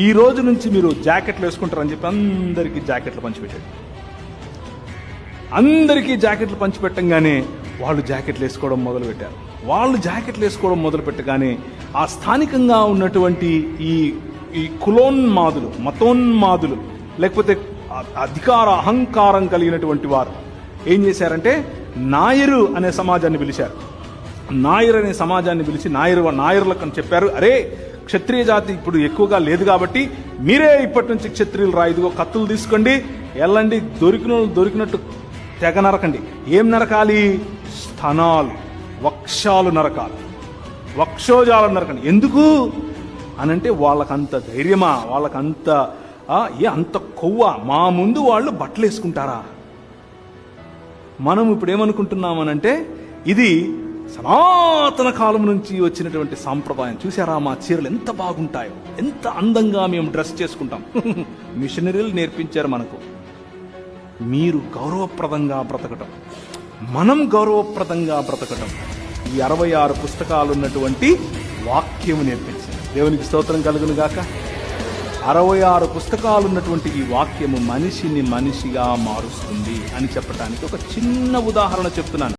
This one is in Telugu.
ఈ రోజు నుంచి మీరు జాకెట్లు వేసుకుంటారని చెప్పి అందరికీ జాకెట్లు పంచిపెట్టాడు. అందరికీ జాకెట్లు పంచిపెట్టంగానే వాళ్ళు జాకెట్లు వేసుకోవడం మొదలుపెట్టారు. వాళ్ళు జాకెట్లు వేసుకోవడం మొదలు పెట్టగానే ఆ స్థానికంగా ఉన్నటువంటి ఈ ఈ కులోన్మాదులు మతోన్మాదులు లేకపోతే అధికార అహంకారం కలిగినటువంటి వారు ఏం చేశారంటే నాయరు అనే సమాజాన్ని పిలిచారు. నాయర్ అనే సమాజాన్ని పిలిచి నాయరు నాయర్లకు అని చెప్పారు. అరే క్షత్రియ జాతి ఇప్పుడు ఎక్కువగా లేదు కాబట్టి మీరే ఇప్పటి నుంచి క్షత్రియులు రాయిదిగో ఇదిగో కత్తులు తీసుకోండి. వెళ్ళండి దొరికిన వాళ్ళు దొరికినట్టు తెగ నరకండి. ఏం నరకాలి? స్థనాలు వక్షాలు నరకాలి. వక్షోజాలు నరకండి. ఎందుకు? అనంటే వాళ్ళకంత ధైర్యమా? వాళ్ళకంత ఏ అంత కొవ్వ? మా ముందు వాళ్ళు బట్టలు వేసుకుంటారా మనం ఇప్పుడు ఏమనుకుంటున్నామనంటే ఇది సనాతన కాలం నుంచి వచ్చినటువంటి సాంప్రదాయం. చూసారా మా చీరలు ఎంత బాగుంటాయో? ఎంత అందంగా మేము డ్రెస్ చేసుకుంటాం. మిషనరీలు నేర్పించారు మనకు. మీరు గౌరవప్రదంగా బ్రతకటం. మనం గౌరవప్రదంగా బ్రతకటం. ఈ అరవై ఆరు పుస్తకాలు ఉన్నటువంటి వాక్యము నేర్పించింది. దేవునికి స్తోత్రం కలుగును గాక. అరవై ఆరు పుస్తకాలు ఉన్నటువంటి ఈ వాక్యము మనిషిని మనిషిగా మారుస్తుంది అని చెప్పడానికి ఒక చిన్న ఉదాహరణ చెప్తున్నాను.